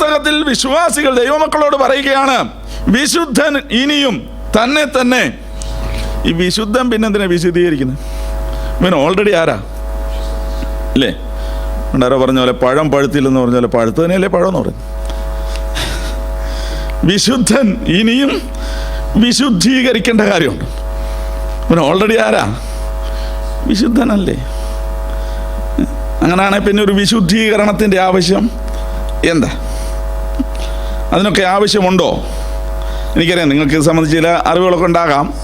പുസ്തകത്തിൽ വിശ്വാസികൾ ദൈവമക്കളോട് പറയുകയാണ് വിശുദ്ധൻ ഇനിയും തന്നെ തന്നെ. ഈ വിശുദ്ധൻ പിന്നെ എന്തിനാ വിശുദ്ധീകരിക്കുന്നത് ഇവൻ ഓൾറെഡി ആരാ? അല്ലേ ഉണ്ടാരോ പറഞ്ഞ പോലെ പഴം പഴുത്തില്ലെന്ന് പറഞ്ഞ പോലെ പഴുത്ത് തന്നെയല്ലേ പഴം എന്ന് പറയുന്നത്? വിശുദ്ധൻ ഇനിയും വിശുദ്ധീകരിക്കേണ്ട കാര്യമുണ്ട്. ഇവൻ ഓൾറെഡി ആരാ? വിശുദ്ധനല്ലേ? അങ്ങനെയാണെങ്കിൽ പിന്നെ ഒരു വിശുദ്ധീകരണത്തിന്റെ ആവശ്യം. എന്താ? അതിനൊക്കെ ആവശ്യമുണ്ടോ? എനിക്കറിയാം നിങ്ങൾക്ക് ഇത് സംബന്ധിച്ച് ചില അറിവുകളൊക്കെ ഉണ്ടാകാം.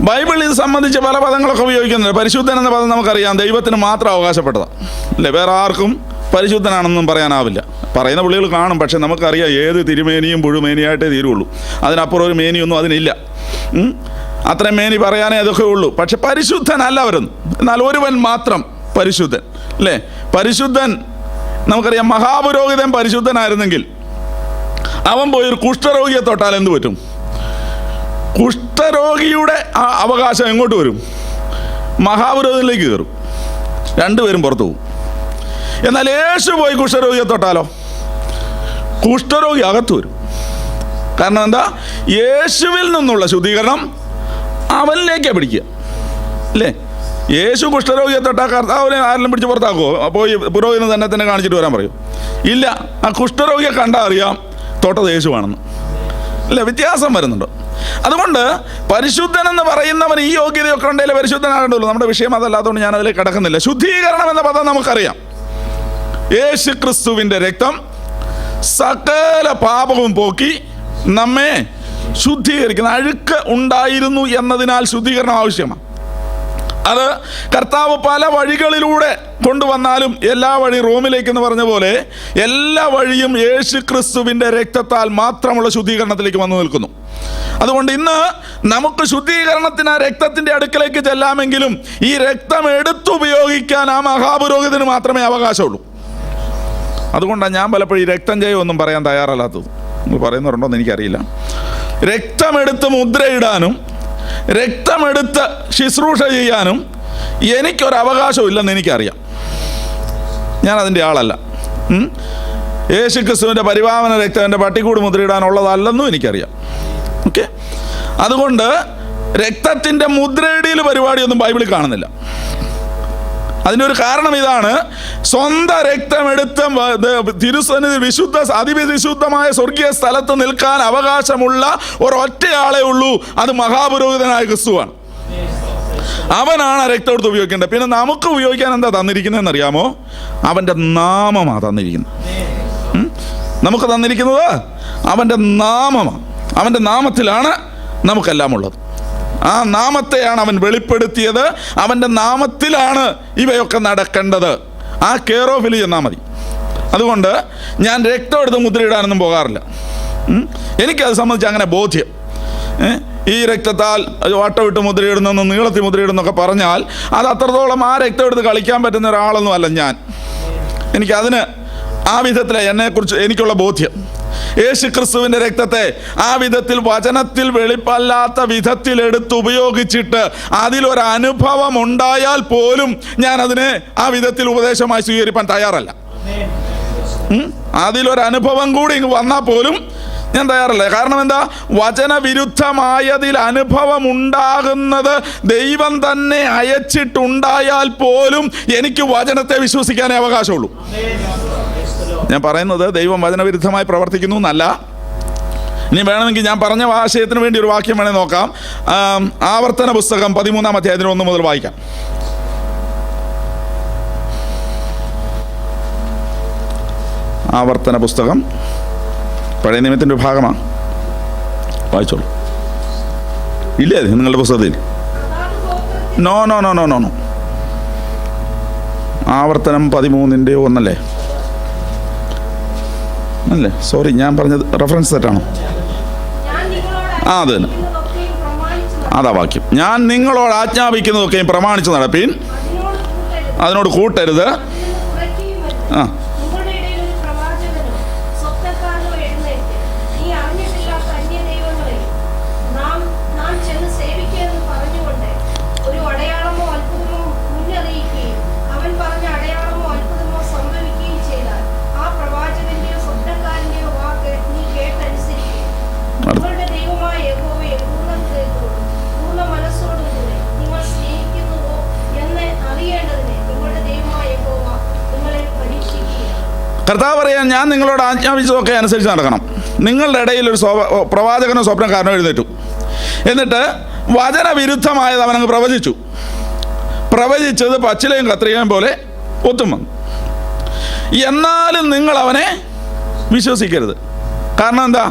ബൈബിൾ ഇത് സംബന്ധിച്ച് പല പദങ്ങളൊക്കെ ഉപയോഗിക്കുന്നുണ്ട്. പരിശുദ്ധൻ എന്ന പദം നമുക്കറിയാം. ദൈവത്തിന് മാത്രം അവകാശപ്പെട്ടതാണ്. അല്ലേ? വേറെ ആർക്കും പരിശുദ്ധനാണെന്നും പറയാനാവില്ല. പറയുന്ന പുള്ളികൾ കാണും. പക്ഷെ നമുക്കറിയാം ഏത് തിരുമേനിയും പുഴുമേനിയായിട്ടേ തീരുള്ളൂ. അതിനപ്പുറം ഒരു മേനിയൊന്നും അതിനില്ല? അത്രയും മേനി പറയാനേ അതൊക്കെ ഉള്ളൂ. പക്ഷെ പരിശുദ്ധനല്ല അവരൊന്നും. എന്നാൽ ഒരുവൻ മാത്രം പരിശുദ്ധൻ. അല്ലേ? പരിശുദ്ധൻ നമുക്കറിയാം മഹാപുരോഹിതൻ പരിശുദ്ധനായിരുന്നെങ്കിൽ അവൻ പോയി ഒരു കുഷ്ഠരോഗിയെ തൊട്ടാൽ എന്ത് പറ്റും? കുഷ്ഠരോഗിയുടെ ആ അവകാശം എങ്ങോട്ട് വരും? മഹാപുരോഹിതനിലേക്ക് കയറും. രണ്ടുപേരും പുറത്തു പോകും. എന്നാൽ യേശു പോയി കുഷ്ഠരോഗിയെ തൊട്ടാലോ? കുഷ്ഠരോഗി അകത്തു വരും. കാരണം എന്താ? യേശുവിൽ നിന്നുള്ള ശുദ്ധീകരണം അവനിലേക്കാണ് പിടിക്കുക. അല്ലേ? യേശു കുഷ്ഠരോഗിയെ തൊട്ടാൽ കർത്താവിനെ ആരെങ്കിലും പിടിച്ച് പുറത്താക്കുമോ അപ്പോൾ ഈ തന്നെ തന്നെ കാണിച്ചിട്ട് വരാൻ പറയും. ഇല്ല ആ കുഷ്ഠരോഗിയെ കണ്ടാൽ അറിയാം തൊട്ടത് യേശുവാണെന്ന്. അല്ല വ്യത്യാസം വരുന്നുണ്ട്. അതുകൊണ്ട് പരിശുദ്ധൻ എന്ന് പറയുന്നവൻ ഈ യോഗ്യതയൊക്കെ ഉണ്ടെങ്കിൽ പരിശുദ്ധനാകേണ്ടല്ലോ നമ്മുടെ വിഷയം അതല്ലാത്തതുകൊണ്ട് ഞാൻ അതിലേക്ക് കടക്കുന്നില്ല. ശുദ്ധീകരണം എന്ന പദം നമുക്കറിയാം. യേശു ക്രിസ്തുവിന്റെ രക്തം സകല പാപവും പോക്കി നമ്മെ ശുദ്ധീകരിക്കുന്ന അഴുക്ക് ഉണ്ടായിരുന്നു എന്നതിനാൽ ശുദ്ധീകരണം ആവശ്യമാണ്. അത് കർത്താവ് പല വഴികളിലൂടെ കൊണ്ടുവന്നാലും എല്ലാ വഴി റോമിലേക്ക് എന്ന് പറഞ്ഞ പോലെ എല്ലാ വഴിയും യേശു ക്രിസ്തുവിന്റെ രക്തത്താൽ മാത്രമുള്ള ശുദ്ധീകരണത്തിലേക്ക് വന്നു നിൽക്കുന്നു. അതുകൊണ്ട് ഇന്ന് നമുക്ക് ശുദ്ധീകരണത്തിന് ആ രക്തത്തിന്റെ അടുക്കലേക്ക് ചെല്ലാമെങ്കിലും ഈ രക്തം എടുത്തുപയോഗിക്കാൻ ആ മഹാപുരോഹിതന് മാത്രമേ അവകാശമുള്ളൂ. അതുകൊണ്ടാണ് ഞാൻ പലപ്പോഴും ഈ രക്തം ജയമൊന്നും പറയാൻ തയ്യാറല്ലാത്തത്. പറയുന്നവരുണ്ടോ എന്ന് എനിക്കറിയില്ല. രക്തമെടുത്ത് മുദ്രയിടാനും രക്തമെടുത്ത് ശുശ്രൂഷ ചെയ്യാനും എനിക്കൊരു അവകാശവും ഇല്ലെന്ന് എനിക്കറിയാം. ഞാൻ അതിന്റെ ആളല്ല? യേശു ക്രിസ്തുവിന്റെ പരിപാവന രക്തം എന്റെ പട്ടിക്കൂട് മുദ്രയിടാനുള്ളതല്ലെന്നും എനിക്കറിയാം. ഓക്കെ? അതുകൊണ്ട് രക്തത്തിന്റെ മുദ്രയിടയിൽ പരിപാടിയൊന്നും ബൈബിളിൽ കാണുന്നില്ല. അതിനൊരു കാരണം ഇതാണ്. സ്വന്തം രക്തമെടുത്ത തിരുസന്നിധി വിശുദ്ധ അതിവിശുദ്ധമായ സ്വർഗീയ സ്ഥലത്ത് നിൽക്കാൻ അവകാശമുള്ള ഒരൊറ്റയാളെ ഉള്ളൂ. അത് മഹാപുരോഹിതനായ ക്രിസ്തുവാണ്. അവനാണ് ആ രക്തം എടുത്ത് ഉപയോഗിക്കേണ്ടത്. പിന്നെ നമുക്ക് ഉപയോഗിക്കാൻ എന്താ തന്നിരിക്കുന്നതെന്ന് അറിയാമോ? അവന്റെ നാമമാണ് തന്നിരിക്കുന്നത്. നമുക്ക് തന്നിരിക്കുന്നത് അവന്റെ നാമമാണ്. അവന്റെ നാമത്തിലാണ് നമുക്കെല്ലാം ഉള്ളത് ആ നാമത്തെയാണ് അവൻ വെളിപ്പെടുത്തിയത്. അവന്റെ നാമത്തിലാണ് ഇവയൊക്കെ നടക്കേണ്ടത്. ആ കെയർ ഓഫിൽ ചെന്നാൽ മതി. അതുകൊണ്ട് ഞാൻ രക്തം എടുത്ത് മുദ്രയിടാനൊന്നും പോകാറില്ല? എനിക്കത് സംബന്ധിച്ച് അങ്ങനെ ബോധ്യം? ഈ രക്തത്താൽ വട്ടമിട്ട് മുദ്രയിടുന്നെന്ന് നീളത്തിൽ മുദ്രയിടുന്നൊക്കെ പറഞ്ഞാൽ അത് അത്രത്തോളം ആ രക്തം എടുത്ത് കളിക്കാൻ പറ്റുന്ന ഒരാളൊന്നും അല്ല ഞാൻ. എനിക്കതിന് ആ വിധത്തിലെ എന്നെക്കുറിച്ച് എനിക്കുള്ള ബോധ്യം. യേശു ക്രിസ്തുവിന്റെ രക്തത്തെ ആ വിധത്തിൽ വചനത്തിൽ വെളിപ്പല്ലാത്ത വിധത്തിൽ എടുത്ത് ഉപയോഗിച്ചിട്ട് അതിലൊരു അനുഭവം ഉണ്ടായാൽ പോലും ഞാൻ അതിനെ ആ വിധത്തിൽ ഉപദേശമായി സ്വീകരിക്കാൻ തയ്യാറല്ല? അതിലൊരു അനുഭവം കൂടി ഇങ്ങ് വന്നാൽ പോലും ഞാൻ തയ്യാറല്ല. കാരണം എന്താ? വചനവിരുദ്ധമായതിൽ അനുഭവം ഉണ്ടാകുന്നത് ദൈവം തന്നെ അയച്ചിട്ടുണ്ടായാൽ പോലും എനിക്ക് വചനത്തെ വിശ്വസിക്കാനേ അവകാശമുള്ളൂ. ഞാൻ പറയുന്നത് ദൈവം വചനവിരുദ്ധമായി പ്രവർത്തിക്കുന്നു എന്നല്ല. ഇനി വേണമെങ്കിൽ ഞാൻ പറഞ്ഞ ആശയത്തിന് വേണ്ടി ഒരു വാക്യം വേണേൽ നോക്കാം. ആവർത്തന പുസ്തകം പതിമൂന്നാം അധ്യായത്തിന് ഒന്ന് മുതൽ വായിക്കാം. ആവർത്തന പുസ്തകം പഴയ നിയമത്തിന്റെ ഭാഗമാണ്. വായിച്ചോളൂ. ഇല്ലേ അത് നിങ്ങളുടെ പുസ്തകത്തിൽ? No no no no no no ആവർത്തനം പതിമൂന്നിന്റെ ഒന്നല്ലേ? അല്ലേ? സോറി ഞാൻ പറഞ്ഞത് റെഫറൻസ് തെറ്റാണോ ആ, അത് തന്നെ. അതാ വാക്യം. ഞാൻ നിങ്ങളോട് ആജ്ഞാപിക്കുന്നതൊക്കെയും പ്രമാണിച്ച് നടപ്പീൻ. അതിനോട് കൂട്ടരുത്. ആ. കർത്താവ് പറയാൻ ഞാൻ നിങ്ങളോട് ആജ്ഞാപിച്ചതൊക്കെ അനുസരിച്ച് നടക്കണം. നിങ്ങളുടെ ഇടയിൽ ഒരു സ്വ പ്രവാചകനോ സ്വപ്നക്കാരനോ എഴുന്നേറ്റു. എന്നിട്ട് വചനവിരുദ്ധമായത് അവനങ്ങ് പ്രവചിച്ചു. പ്രവചിച്ചത് പച്ചിലയും കത്രികയും പോലെ ഒത്തും വന്നു. എന്നാലും നിങ്ങൾ അവനെ വിശ്വസിക്കരുത്. കാരണം എന്താ?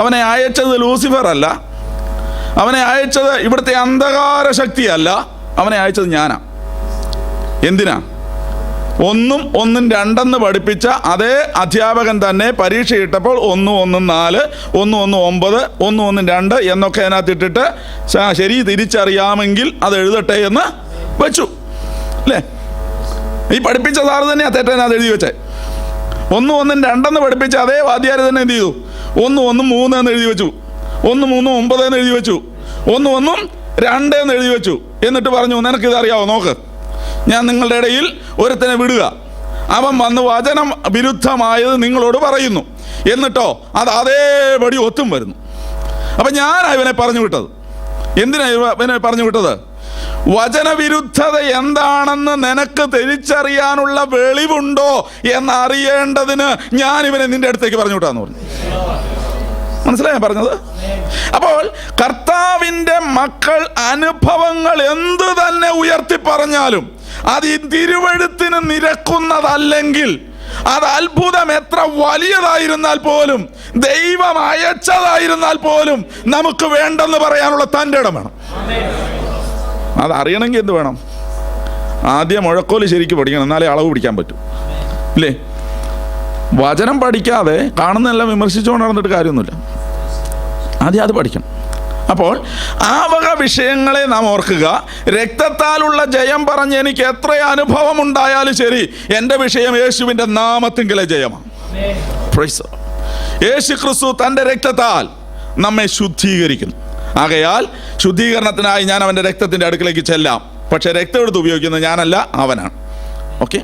അവനെ അയച്ചത് ലൂസിഫർ അല്ല. അവനെ അയച്ചത് ഇവിടുത്തെ അന്ധകാര ശക്തിയല്ല അവനെ അയച്ചത് ഞാനാ. എന്തിനാ? ഒന്നും ഒന്നും രണ്ടെന്ന് പഠിപ്പിച്ച അതേ അധ്യാപകൻ തന്നെ പരീക്ഷയിട്ടപ്പോൾ ഒന്നും ഒന്നും നാല് ഒന്നും ഒന്നും ഒമ്പത് ഒന്നും ഒന്നും രണ്ട് എന്നൊക്കെ അതിനകത്ത് ഇട്ടിട്ട് ശരി തിരിച്ചറിയാമെങ്കിൽ അത് എഴുതട്ടെ എന്ന് വെച്ചു. അല്ലേ? ഈ പഠിപ്പിച്ച സാറ് തന്നെ തെറ്റതിനകത്ത് എഴുതി വെച്ചേ. ഒന്നും ഒന്നും രണ്ടെന്ന് പഠിപ്പിച്ച അതേ വാദ്യാരി തന്നെ എന്ത് ചെയ്തു? ഒന്നും ഒന്നും മൂന്ന് എന്ന് എഴുതി വെച്ചു. ഒന്ന് മൂന്നും ഒമ്പത് എന്ന് എഴുതി വെച്ചു. ഒന്നും ഒന്നും രണ്ട് എന്ന് എഴുതി വെച്ചു. എന്നിട്ട് പറഞ്ഞു നിനക്കിത് അറിയാവോ നോക്ക്. ഞാൻ നിങ്ങളുടെ ഇടയിൽ ഒരുത്തനെ വിടുക. അവൻ വന്ന് വചനം വിരുദ്ധമായത് നിങ്ങളോട് പറയുന്നു. എന്നിട്ടോ അത് അതേപടി ഒത്തും വരുന്നു. അപ്പം ഞാൻ ഇവനെ പറഞ്ഞു വിട്ടത്. എന്തിനാണ് ഇവ- ഇവനെ പറഞ്ഞു വിട്ടത്? വചനവിരുദ്ധത എന്താണെന്ന് നിനക്ക് തിരിച്ചറിയാനുള്ള വെളിവുണ്ടോ എന്നറിയേണ്ടതിന് ഞാൻ ഇവനെ നിന്റെ അടുത്തേക്ക് പറഞ്ഞു വിട്ടാന്ന് പറഞ്ഞു. മനസ്സിലായ പറഞ്ഞത്? അപ്പോൾ കർത്താവിന്റെ മക്കൾ അനുഭവങ്ങൾ എന്തു തന്നെ ഉയർത്തി പറഞ്ഞാലും അത് ഈ തിരുവഴുത്തിന് നിരക്കുന്നതല്ലെങ്കിൽ അത് അത്ഭുതം എത്ര വലിയതായിരുന്നാൽ പോലും ദൈവം അയച്ചതായിരുന്നാൽ പോലും നമുക്ക് വേണ്ടെന്ന് പറയാനുള്ള തന്റെ ഇടം വേണം. അതറിയണമെങ്കിൽ എന്ത് വേണം? ആദ്യം മുഴക്കോൽ ശരിക്കും പഠിക്കണം എന്നാലേ അളവ് പിടിക്കാൻ പറ്റൂ. ഇല്ലേ? വചനം പഠിക്കാതെ കാണുന്നതെല്ലാം വിമർശിച്ചുകൊണ്ട് നടന്നിട്ട് കാര്യമൊന്നുമില്ല. ആദ്യം അത് പഠിക്കണം. അപ്പോൾ ആ വക വിഷയങ്ങളെ നാം ഓർക്കുക. രക്തത്താലുള്ള ജയം പറഞ്ഞ് എനിക്ക് എത്ര അനുഭവം ഉണ്ടായാലും ശരി എന്റെ വിഷയം യേശുവിന്റെ നാമത്തിങ്കിലെ ജയമാണ്. യേശു ക്രിസ്തു തന്റെ രക്തത്താൽ നമ്മെ ശുദ്ധീകരിക്കുന്നു. ആകയാൽ ശുദ്ധീകരണത്തിനായി ഞാൻ അവന്റെ രക്തത്തിന്റെ അടുക്കിലേക്ക് ചെല്ലാം. പക്ഷേ രക്തം എടുത്ത് ഉപയോഗിക്കുന്നത് ഞാനല്ല അവനാണ്. ഓക്കെ